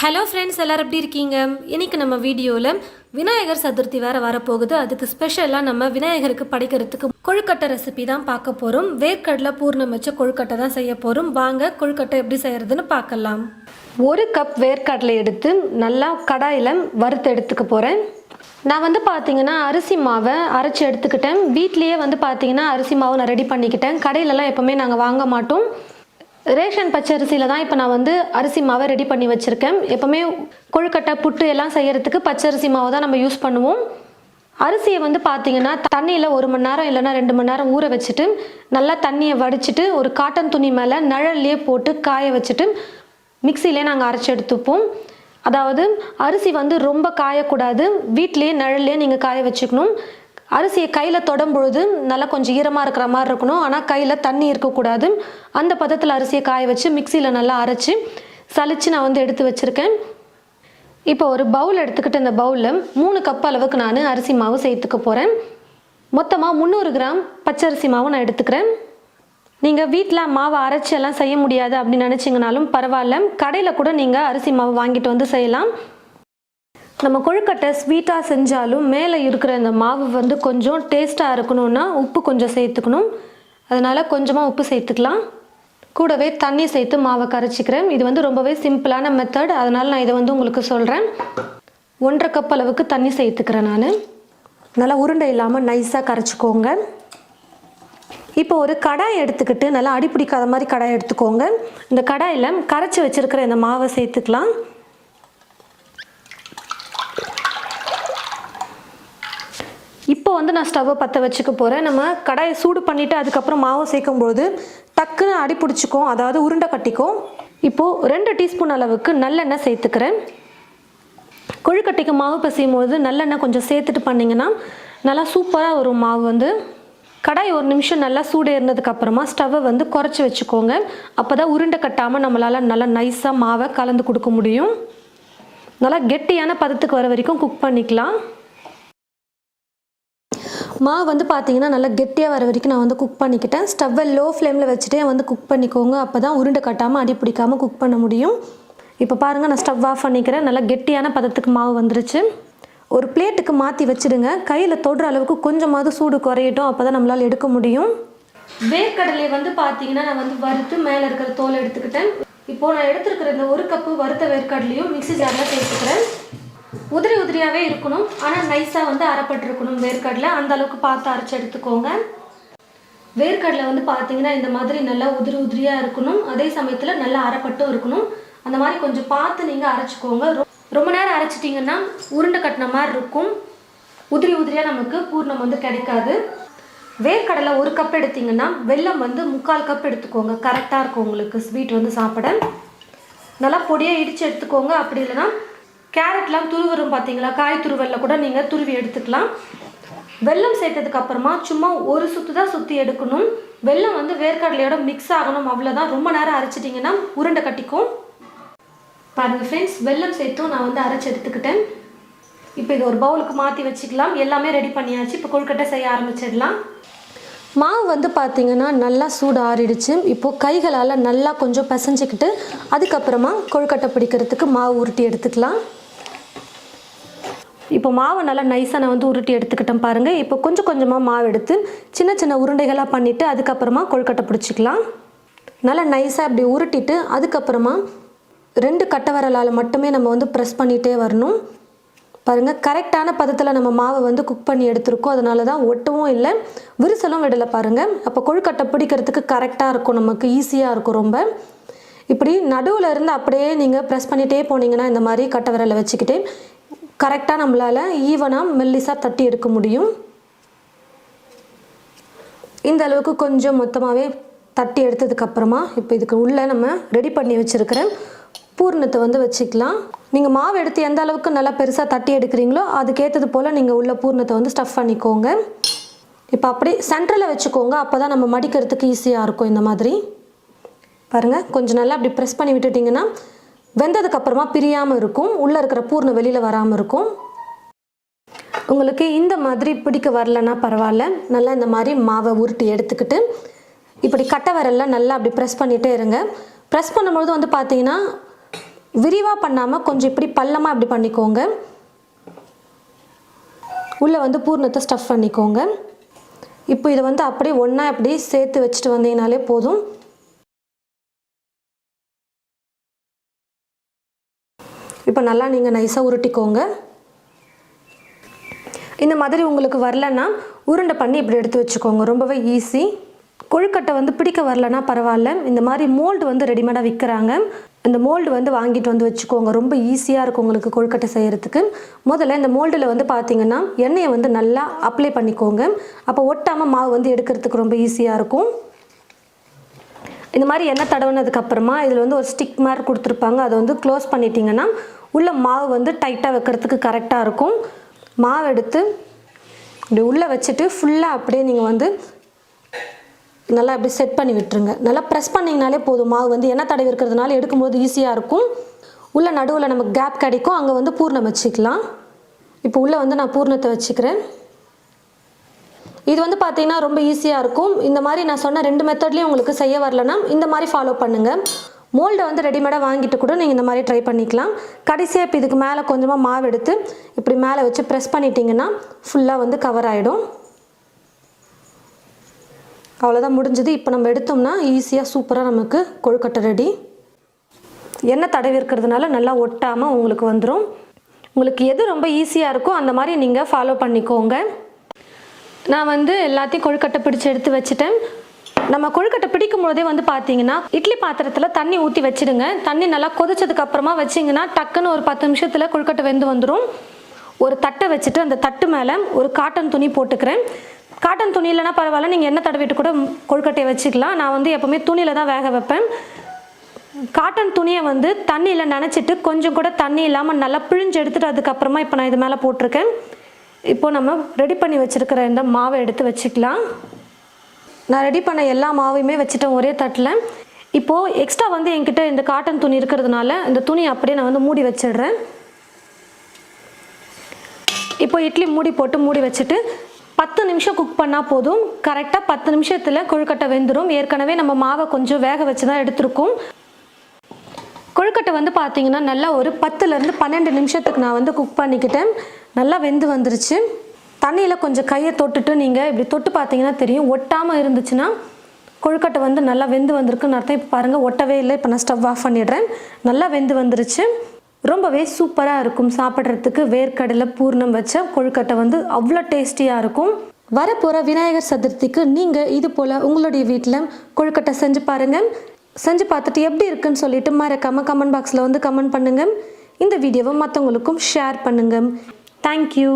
Hello friends எல்லோரும் எப்படி இருக்கீங்க? இன்னைக்கு நம்ம வீடியோவில் விநாயகர் சதுர்த்தி வேறு வரப்போகுது. அதுக்கு ஸ்பெஷலாக நம்ம விநாயகருக்கு படைக்கிறதுக்கு கொழுக்கட்டை ரெசிபி தான் பார்க்க போகிறோம் வேர்க்கடலை பூர்ணம் வச்ச கொழுக்கட்டை தான் செய்ய போகிறோம் வாங்க கொழுக்கட்டை எப்படி செய்கிறதுன்னு பார்க்கலாம். ஒரு கப் வேர்க்கடலை எடுத்து நல்லா கடாயில் வறுத்து எடுத்துக்க போகிறேன் நான் வந்து பார்த்தீங்கன்னா அரிசி மாவை அரைச்சி எடுத்துக்கிட்டேன். வீட்லேயே வந்து பார்த்தீங்கன்னா அரிசி மாவு நான் ரெடி பண்ணிக்கிட்டேன். கடையிலலாம் எப்போவுமே நாங்கள் வாங்க மாட்டோம். ரேஷன் பச்சரிசியில் தான் இப்போ நான் வந்து அரிசி மாவை ரெடி பண்ணி வச்சுருக்கேன். எப்போவுமே கொழுக்கட்டை புட்டு எல்லாம் செய்கிறதுக்கு பச்சரிசி மாவை தான் நம்ம யூஸ் பண்ணுவோம். அரிசியை வந்து பார்த்தீங்கன்னா தண்ணியில் ஒரு மணி நேரம் இல்லைன்னா ரெண்டு மணி நேரம் ஊற வச்சுட்டு நல்லா தண்ணியை வடிச்சிட்டு ஒரு காட்டன் துணி மேலே நிழல்லையே போட்டு காய வச்சுட்டு மிக்சியிலே நாங்கள் அரைச்சி எடுத்துப்போம். அதாவது அரிசி வந்து ரொம்ப காயக்கூடாது. வீட்டிலேயே நிழல்லையே நீங்கள் காய வச்சுக்கணும். அரிசியை கையில் தொடும் பொழுது நல்லா கொஞ்சம் ஈரமாக இருக்கிற மாதிரி இருக்கணும். ஆனால் கையில் தண்ணி இருக்கக்கூடாது. அந்த பதத்தில் அரிசியை காய வச்சு மிக்சியில் நல்லா அரைச்சி சளிச்சு நான் வந்து எடுத்து வச்சுருக்கேன். இப்போ ஒரு பவுல் எடுத்துக்கிட்டு இந்த பவுலில் மூணு கப் அளவுக்கு நான் அரிசி மாவு சேர்த்துக்க போகிறேன் மொத்தமாக முந்நூறு கிராம் பச்சரிசி மாவு நான் எடுத்துக்கிறேன். நீங்கள் வீட்டில் மாவை அரைச்சி எல்லாம் செய்ய முடியாது அப்படின்னு நினச்சிங்கனாலும் பரவாயில்ல. கடையில் கூட நீங்கள் அரிசி மாவு வாங்கிட்டு வந்து செய்யலாம். நம்ம கொழுக்கட்டை ஸ்வீட்டாக செஞ்சாலும் மேலே இருக்கிற இந்த மாவு வந்து கொஞ்சம் டேஸ்ட்டாக இருக்கணும்னா உப்பு கொஞ்சம் சேர்த்துக்கணும். அதனால் கொஞ்சமாக உப்பு சேர்த்துக்கலாம். கூடவே தண்ணி சேர்த்து மாவை கரைச்சிக்கிறேன். இது வந்து ரொம்பவே சிம்பிளான மெத்தட் அதனால் நான் இதை வந்து உங்களுக்கு சொல்கிறேன் ஒன்றரை கப் அளவுக்கு தண்ணி சேர்த்துக்கிறேன் நான். நல்லா உருண்டை இல்லாமல் நைஸாக கரைச்சிக்கோங்க. இப்போ ஒரு கடாய் எடுத்துக்கிட்டு நல்லா அடிப்பிடிக்காத மாதிரி கடாய் எடுத்துக்கோங்க. இந்த கடாயில் கரைச்சி வச்சுருக்கிற இந்த மாவை சேர்த்துக்கலாம் இப்போ வந்து நான் ஸ்டவ்வை பற்ற வச்சுக்க போகிறேன் நம்ம கடாயை சூடு பண்ணிவிட்டு அதுக்கப்புறம் மாவை சேர்க்கும்போது டக்குன்னு அடி பிடிச்சிக்கும். அதாவது உருண்டை கட்டிக்கும். இப்போது ரெண்டு டீஸ்பூன் அளவுக்கு நல்லெண்ணெய் சேர்த்துக்கிறேன். கொழுக்கட்டைக்கு மாவு பசையும் போது நல்லெண்ணெய் கொஞ்சம் சேர்த்துட்டு பண்ணிங்கன்னா நல்லா சூப்பராக வரும் மாவு வந்து. கடாய் ஒரு நிமிஷம் நல்லா சூடு அப்புறமா ஸ்டவ்வை வந்து குறைச்சி வச்சுக்கோங்க. அப்போ தான் உருண்டை கட்டாமல் நம்மளால் நல்லா நைஸாக மாவை கலந்து கொடுக்க முடியும். நல்லா கெட்டியான பதத்துக்கு வர வரைக்கும் குக் பண்ணிக்கலாம். மாவு வந்து பார்த்தீங்கன்னா நல்லா கெட்டியாக வர வரைக்கும் நான் வந்து குக் பண்ணிக்கிட்டேன். ஸ்டவ்வை லோ ஃப்ளேமில் வச்சுட்டே வந்து குக் பண்ணிக்கோங்க. அப்போ தான் உருண்டை கட்டாமல் அடி பிடிக்காமல் குக் பண்ண முடியும். இப்போ பாருங்கள் நான் ஸ்டவ் ஆஃப் பண்ணிக்கிறேன். நல்லா கெட்டியான பதத்துக்கு மாவு வந்துருச்சு. ஒரு பிளேட்டுக்கு மாற்றி வச்சுடுங்க. கையில் தொடுற அளவுக்கு கொஞ்சமாவது சூடு குறையட்டும். அப்போ தான் நம்மளால் எடுக்க முடியும். வேர்க்கடலை வந்து பார்த்தீங்கன்னா நான் வந்து வறுத்து மேலே இருக்கிற தோலை எடுத்துக்கிட்டேன். இப்போது நான் எடுத்துருக்கிற இந்த ஒரு கப்பு வறுத்த வேர்க்கடலையும் மிக்ஸி ஜாரில் சேர்த்துக்கிறேன். உதிரி உதிரியாகவே இருக்கணும். ஆனால் நைஸாக வந்து அரைப்பட்டிருக்கணும். வேர்க்கடலை அந்த அளவுக்கு பார்த்து அரைச்சி எடுத்துக்கோங்க. வேர்க்கடலை வந்து பார்த்தீங்கன்னா இந்த மாதிரி நல்லா உதிரி உதிரியாக இருக்கணும். அதே சமயத்தில் நல்லா அரைப்பட்டும் இருக்கணும். அந்த மாதிரி கொஞ்சம் பார்த்து நீங்கள் அரைச்சிக்கோங்க. ரொ- ரொம்ப நேரம் அரைச்சிட்டிங்கன்னா உருண்டை கட்டின மாதிரி இருக்கும். உதிரி உதிரியாக நமக்கு பூர்ணம் வந்து கிடைக்காது. வேர்க்கடலை ஒரு கப் எடுத்தீங்கன்னா வெல்லம் வந்து முக்கால் கப் எடுத்துக்கோங்க. கரெக்டாக இருக்கும் உங்களுக்கு. ஸ்வீட் வந்து சாப்பிட. நல்லா பொடியாக இடித்து எடுத்துக்கோங்க. அப்படி இல்லைன்னா கேரட்லாம் துருவரும் பார்த்தீங்களா காய் துருவலில் கூட நீங்கள் துருவி எடுத்துக்கலாம். வெல்லம் சேர்த்ததுக்கு அப்புறமா சும்மா ஒரு சுற்று தான் சுற்றி எடுக்கணும். வெல்லம் வந்து வேர்க்கடலையோட மிக்ஸ் ஆகணும். அவ்வளோதான் ரொம்ப நேரம் அரைச்சிட்டிங்கன்னா உருண்டை கட்டிக்கும். பாருங்கள் ஃப்ரெண்ட்ஸ் வெல்லம் சேர்த்தும் நான் வந்து அரைச்சி எடுத்துக்கிட்டேன். இப்போ இது ஒரு பவுலுக்கு மாற்றி வச்சுக்கலாம். எல்லாமே ரெடி பண்ணியாச்சு. இப்போ கொழுக்கட்டை செய்ய ஆரம்பிச்சிடலாம். மாவு வந்து பார்த்திங்கன்னா நல்லா சூடு ஆறிடுச்சு. இப்போது கைகளால் நல்லா கொஞ்சம் பிசைஞ்சிக்கிட்டு அதுக்கப்புறமா கொழுக்கட்டை பிடிக்கிறதுக்கு மாவு உருட்டி எடுத்துக்கலாம். இப்போ மாவை நல்லா நைஸாக நான் வந்து உருட்டி எடுத்துக்கிட்டேன் பாருங்கள் இப்போ கொஞ்சம் கொஞ்சமாக மாவு எடுத்து சின்ன சின்ன உருண்டைகளாக பண்ணிவிட்டு அதுக்கப்புறமா கொழுக்கட்டை பிடிச்சிக்கலாம். நல்லா நைஸாக இப்படி உருட்டிட்டு அதுக்கப்புறமா ரெண்டு கட்டை வரலால் மட்டுமே நம்ம வந்து ப்ரெஸ் பண்ணிகிட்டே வரணும். பாருங்கள் கரெக்டான பதத்தில் நம்ம மாவை வந்து குக் பண்ணி எடுத்திருக்கோம். அதனால தான் ஒட்டவும் இல்லை விரிசலும் விடலை பாருங்கள் அப்போ கொழுக்கட்டை பிடிக்கிறதுக்கு கரெக்டாக இருக்கும் நமக்கு ஈஸியாக இருக்கும் ரொம்ப. இப்படி நடுவில் இருந்து அப்படியே நீங்கள் ப்ரெஸ் பண்ணிகிட்டே போனீங்கன்னா இந்த மாதிரி கட்டை விரலை வச்சுக்கிட்டு கரெக்டாக நம்மளால் ஈவனாக மெல்லிஸாக தட்டி எடுக்க முடியும். இந்த அளவுக்கு கொஞ்சம் மொத்தமாகவே தட்டி எடுத்ததுக்கப்புறமா இப்போ இதுக்கு உள்ளே நம்ம ரெடி பண்ணி வச்சுருக்கிற பூர்ணத்தை வந்து வச்சுக்கலாம். நீங்கள் மாவு எடுத்து எந்த அளவுக்கு நல்லா பெருசாக தட்டி எடுக்கிறீங்களோ அதுக்கேற்றது போல் நீங்கள் உள்ள பூர்ணத்தை வந்து ஸ்டஃப் பண்ணிக்கோங்க. இப்போ அப்படி சென்டரில் வச்சுக்கோங்க அப்போ தான் நம்ம மடிக்கிறதுக்கு ஈஸியாக இருக்கும் இந்த மாதிரி. பாருங்கள் கொஞ்சம் நல்லா அப்படி ப்ரெஸ் பண்ணி விட்டுட்டிங்கன்னா வெந்ததுக்கப்புறமா பிரியாமல் இருக்கும். உள்ளே இருக்கிற பூர்ண வெளியில் வராமல் இருக்கும். உங்களுக்கு இந்த மாதிரி பிடிக்க வரலன்னா பரவாயில்ல. நல்லா இந்த மாதிரி மாவை உருட்டி எடுத்துக்கிட்டு இப்படி கட்டை விரல்ல நல்லா அப்படி ப்ரெஸ் பண்ணிகிட்டே இருங்க. ப்ரெஸ் பண்ணும்பொழுது வந்து பார்த்தீங்கன்னா விரிவாக பண்ணாமல் கொஞ்சம் இப்படி பள்ளமாக இப்படி பண்ணிக்கோங்க. உள்ளே வந்து பூர்ணத்தை ஸ்டஃப் பண்ணிக்கோங்க. இப்போ இதை வந்து அப்படியே ஒன்றா இப்படி சேர்த்து வச்சுட்டு வந்தீங்கனாலே போதும். இப்போ நல்லா நீங்கள் நைஸாக உருட்டிக்கோங்க. இந்த மாதிரி உங்களுக்கு வரலன்னா உருண்டை பண்ணி இப்படி எடுத்து வச்சுக்கோங்க. ரொம்பவே ஈஸி கொழுக்கட்டை வந்து பிடிக்க வரலன்னா பரவாயில்ல. இந்த மாதிரி மோல்டு வந்து ரெடிமேடாக விற்கிறாங்க இந்த மோல்டு வந்து வாங்கிட்டு வந்து வச்சுக்கோங்க. ரொம்ப ஈஸியாக இருக்கும் உங்களுக்கு கொழுக்கட்டை செய்கிறதுக்கு முதல்ல இந்த மோல்டில் வந்து பார்த்தீங்கன்னா எண்ணெயை வந்து நல்லா அப்ளை பண்ணிக்கோங்க. அப்போ ஒட்டாமல் மாவு வந்து எடுக்கிறதுக்கு ரொம்ப ஈஸியாக இருக்கும். இந்த மாதிரி எண்ணெய் தடவுனதுக்கப்புறமா இதில் வந்து ஒரு ஸ்டிக் மாதிரி கொடுத்துருப்பாங்க. அதை வந்து க்ளோஸ் பண்ணிட்டீங்கன்னா உள்ள மாவு வந்து டைட்டாக வைக்கிறதுக்கு கரெக்டாக இருக்கும். மாவு எடுத்து இப்படி உள்ளே வச்சுட்டு ஃபுல்லாக அப்படியே நீங்கள் வந்து நல்லா அப்படி செட் பண்ணி விட்டுருங்க. நல்லா ப்ரெஸ் பண்ணிங்கனாலே போதும். மாவு வந்து எண்ணெய் தடவி இருக்கிறதுனால எடுக்கும்போது ஈஸியாக இருக்கும். உள்ள நடுவில் நமக்கு கேப் கிடைக்கும். அங்கே வந்து பூர்ணம் வச்சுக்கலாம். இப்போ உள்ளே வந்து நான் பூர்ணத்தை வச்சுக்கிறேன். இது வந்து பார்த்தீங்கன்னா ரொம்ப ஈஸியாக இருக்கும். இந்த மாதிரி நான் சொன்ன ரெண்டு மெத்தட்லேயும் உங்களுக்கு செய்ய வரலன்னா இந்த மாதிரி ஃபாலோ பண்ணுங்கள் மோல்டை வந்து ரெடிமேடாக வாங்கிட்டு கூட நீங்கள் இந்த மாதிரி ட்ரை பண்ணிக்கலாம். கடைசியாக இப்போ இதுக்கு மேலே கொஞ்சமாக மாவு எடுத்து இப்படி மேலே வச்சு ப்ரெஸ் பண்ணிட்டீங்கன்னா ஃபுல்லாக வந்து கவர் ஆகிடும் அவ்வளோதான் முடிஞ்சது. இப்போ நம்ம எடுத்தோம்னா ஈஸியாக சூப்பராக நமக்கு கொழுக்கட்டை ரெடி எண்ணெய் தடவி இருக்கிறதுனால நல்லா ஒட்டாமல் உங்களுக்கு வந்துடும் உங்களுக்கு எது ரொம்ப ஈஸியாக இருக்கோ அந்த மாதிரி நீங்கள் ஃபாலோ பண்ணிக்கோங்க. நான் வந்து எல்லாத்தையும் கொழுக்கட்டை பிடிச்சு எடுத்து வச்சுட்டேன். நம்ம கொழுக்கட்டை பிடிக்கும் போதே வந்து பார்த்தீங்கன்னா இட்லி பாத்திரத்தில் தண்ணி ஊற்றி வச்சிடுங்க. தண்ணி நல்லா கொதிச்சதுக்கு அப்புறமா வச்சிங்கன்னா டக்குன்னு ஒரு பத்து நிமிஷத்தில் கொழுக்கட்டை வெந்து வந்துடும் ஒரு தட்டை வச்சுட்டு அந்த தட்டு மேலே ஒரு காட்டன் துணி போட்டுக்கிறேன். காட்டன் துணி இல்லைனா பரவாயில்ல நீங்கள் என்ன தடவிட்டு கூட கொழுக்கட்டையை வச்சுக்கலாம். நான் வந்து எப்போவுமே துணியில் தான் வேக வைப்பேன். காட்டன் துணியை வந்து தண்ணியில் நினச்சிட்டு கொஞ்சம் கூட தண்ணி இல்லாமல் நல்லா பிழிஞ்சு எடுத்துட்டு அதுக்கப்புறமா இப்போ நான் இது மேலே போட்டிருக்கேன். இப்போ நம்ம ரெடி பண்ணி வச்சுருக்கிற இந்த மாவை எடுத்து வச்சுக்கலாம். நான் ரெடி பண்ண எல்லா மாவையுமே வச்சுட்டேன் ஒரே தட்டில். இப்போது எக்ஸ்ட்ரா வந்து என்கிட்ட இந்த காட்டன் துணி இருக்கிறதுனால இந்த துணி அப்படியே நான் வந்து மூடி வச்சிடுறேன். இப்போ இட்லி மூடி போட்டு மூடி வச்சுட்டு பத்து நிமிஷம் குக் பண்ணால் போதும். கரெக்டாக பத்து நிமிஷத்தில் கொழுக்கட்டை வெந்துடும் ஏற்கனவே நம்ம மாவை கொஞ்சம் வேக வச்சு தான் எடுத்திருக்கோம். கொழுக்கட்டை வந்து பார்த்தீங்கன்னா நல்லா ஒரு பத்துலேருந்து பன்னெண்டு நிமிஷத்துக்கு நான் வந்து குக் பண்ணிக்கிட்டேன். நல்லா வெந்து வந்துருச்சு. தண்ணியில் கொஞ்சம் கையை தொட்டுட்டு நீங்கள் இப்படி தொட்டு பார்த்தீங்கன்னா தெரியும். ஒட்டாமல் இருந்துச்சுன்னா கொழுக்கட்டை வந்து நல்லா வெந்து வந்திருக்குன்னு அர்த்தம். இப்போ பாருங்கள் ஒட்டவே இல்லை. இப்போ நான் ஸ்டவ் ஆஃப் பண்ணிடுறேன். நல்லா வெந்து வந்துருச்சு. ரொம்பவே சூப்பராக இருக்கும் சாப்பிட்றதுக்கு. வேர்க்கடலை பூர்ணம் வச்ச கொழுக்கட்டை வந்து அவ்வளோ டேஸ்டியாக இருக்கும். வரப்போகிற விநாயகர் சதுர்த்திக்கு நீங்கள் இது போல் உங்களுடைய வீட்டில் கொழுக்கட்டை செஞ்சு பாருங்கள் செஞ்சு பார்த்துட்டு எப்படி இருக்குன்னு சொல்லிட்டு மறக்காமல் கமெண்ட் பாக்ஸில் வந்து கமெண்ட் பண்ணுங்கள் இந்த வீடியோவை மற்றவங்களுக்கும் ஷேர் பண்ணுங்கள் தேங்க்யூ